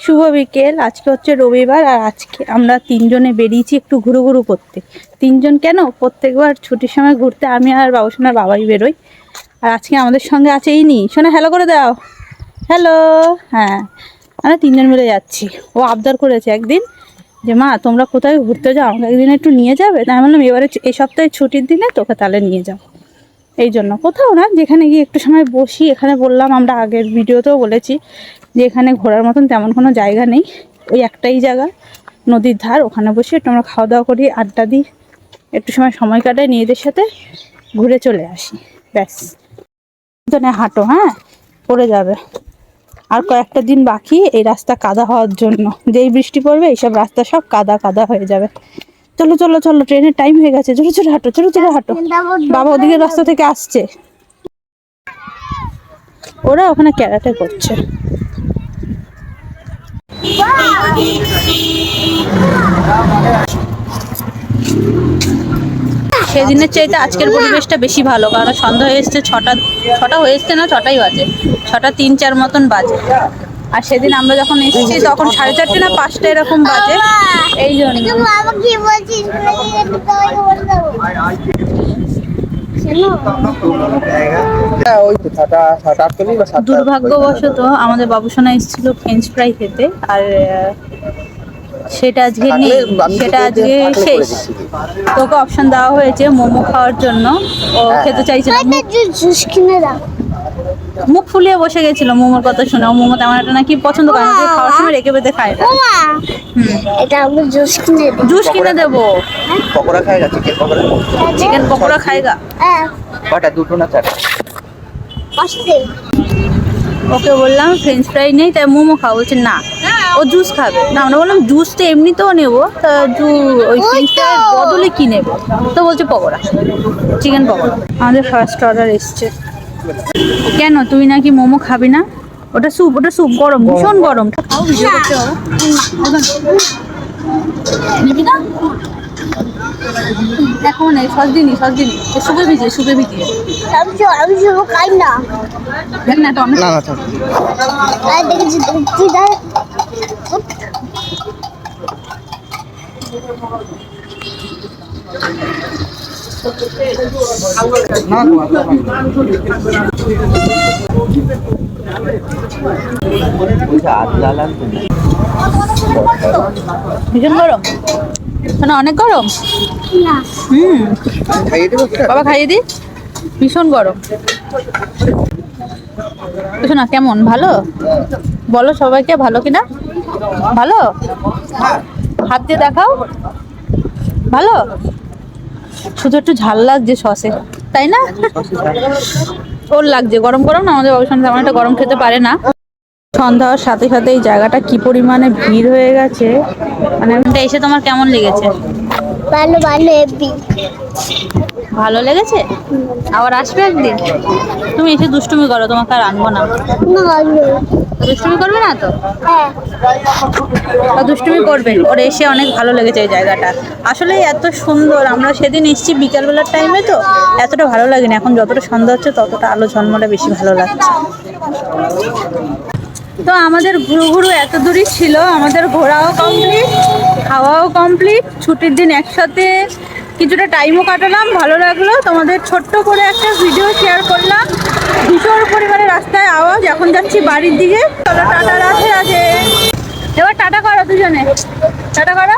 শুভ বিকেল, আজকে হচ্ছে রবিবার আর আজকে আমরা তিনজনে বেরিয়েছি একটু ঘুরু ঘুরু করতে। তিনজন কেন? প্রত্যেকবার ছুটির সময় ঘুরতে আমি আর বাবুসোনার বাবাই বেরোই। আর আজকে আমাদের সঙ্গে আছে এই নি শোনা হ্যালো করে দাও। হ্যালো হ্যাঁ আমরা তিনজন মিলে যাচ্ছি। ও আবদার করেছে একদিন যে, মা, তোমরা কোথায় ঘুরতে যাও? আমাকে একদিন একটু নিয়ে যাবে? তাই বললাম, এবারে এই সপ্তাহে ছুটির দিনে তোকে তাহলে নিয়ে যাও এই জন্য কোথাও না, যেখানে গিয়ে একটু সময় বসি, এখানে বললাম, আমরা আগের ভিডিওতেও বলেছি যে এখানে ঘোরার মতন তেমন কোনো জায়গা নেই, ওই একটাই জায়গা, নদীর ধার, ওখানে বসে একটু আমরা খাওয়া দাওয়া করি, আড্ডা দিই, একটু সময় সময় কাটাই, নিজেদের সাথে ঘুরে চলে আসি, ব্যাস। না হাঁটো হ্যাঁ? পড়ে যাবে। আর কয়েকটা দিন বাকি, এই রাস্তা কাদা হওয়ার জন্য। যেই বৃষ্টি পড়বে, এইসব রাস্তা সব কাদা কাদা হয়ে যাবে। চলো চলো চলো, ট্রেনের টাইম হয়ে গেছে। জোরে জোরে হাঁটো জোরে জোরে হাঁটো। বাবা ওদিকে রাস্তা থেকে আসছে। ওরা ওখানে ক্যারাটে করছে। সেদিনের চাইতে আজকের পরিবেশটা বেশি ভালো, কারণ সন্ধ্যা হয়ে এসছে, ছটা ছটা হয়ে এসছে না, ছটাই বাজে। ছটা তিন, চার মতন বাজে। আর সেদিন আমরা যখন এসেছি তখন সাড়ে চারটে না পাঁচটা এরকম বাজে। এই জন্য দুর্ভাগ্যবশত আমাদের বাবুসোনা এসেছিল ফ্রেঞ্চ ফ্রাই খেতে আর সেটা আজকে নেই। সেটা আজকে শেষ। তোকে অপশন দেওয়া হয়েছে মোমো খাওয়ার জন্য। ও খেতে চাইছে জুস কিনে দাও। মুখ ফুলিয়ে বসে গেছিল মোমোর কথা শুনে। ও মোমো তেমন একটা নাকি পছন্দ করে না খাওয়ার সময় রেখে বেঁধে খায় এটা। আমি জুস কিনে জুস কিনে দেবো। পকোড়া খায় চিকেন পকোড়া? চিকেন পকোড়া খাইগা হ্যাঁ। কটা দুটো না চারটা? ওকে বললাম ফ্রেঞ্চ ফ্রাই নেই তাই মোমো খাও বলছে না। ও জুস খাবে। না আমরা বললাম জুস তো এমনিতেও নেব তা জু ওই ফ্রেঞ্চ ফ্রাইয়ের বদলে কি নেব? তো বলছে পকোড়া। চিকেন পকোড়া। আমাদের ফার্স্ট অর্ডার এসছে। কেন? তুই নাকি মোমো খাবি না? ওটা স্যুপ ওটা স্যুপ গরম ভীষণ গরম। খাও ভিডিও করতে হবে নিবি না সস দিনই সস দিনই সুপে ভিজিয়ে সুপে ভিজিয়ে। আমি তো খাই না। দেখ না টমেটো না না থাক। দেখেছি দেখছি ভীষণ গরম। মানে অনেক গরম? হুম বাবা খাইয়ে দি। ভীষণ গরম। কিছু না কেমন? ভালো? বলো সবাইকে ভালো কিনা? ভালো? হাত দিয়ে দেখাও। ভালো? শুধু একটু ঝাল লাগছে সসে, তাই না? ওর লাগছে, গরম গরম না? আমাদের বাবুর সামনে তেমন একটা গরম খেতে পারে না। সন্ধ্যা হওয়ার সাথে সাথে এই জায়গাটা কি পরিমাণে ভিড় হয়ে গেছে। মানে এসে তোমার কেমন লেগেছে? ভালো ভালো ভালো লেগেছে? আবার আসবে একদিন? তুমি এসে দুষ্টুমি করো তোমাকে আর আনব না। দুষ্টুমি করবে না তো? হ্যাঁ। দুষ্টুমি করবে। ওর এসে অনেক ভালো লেগেছে এই জায়গাটা। আসলে এত সুন্দর। আমরা সেদিন এসেছি বিকালবেলার টাইমে তো। এতটা ভালো লাগেনি। এখন যতটা সন্ধ্যা হচ্ছে ততটা আলো ঝলমলে বেশি ভালো লাগছে। তো আমাদের ঘুরু ঘুরু এত দূরই ছিল। আমাদের ঘোরাও কমপ্লিট খাওয়াও কমপ্লিট ছুটির দিন একসাথে কিছুটা টাইমও কাটালাম, ভালো লাগল। তোমাদের ছোট্ট করে একটা ভিডিও শেয়ার করলাম। ভীষণ পরিমাণে রাস্তায় আওয়াজ। এখন যাচ্ছি বাড়ির দিকে। চলো, টাটা রাখে আছে এবার টাটা করো দুজনে। টাটা করো।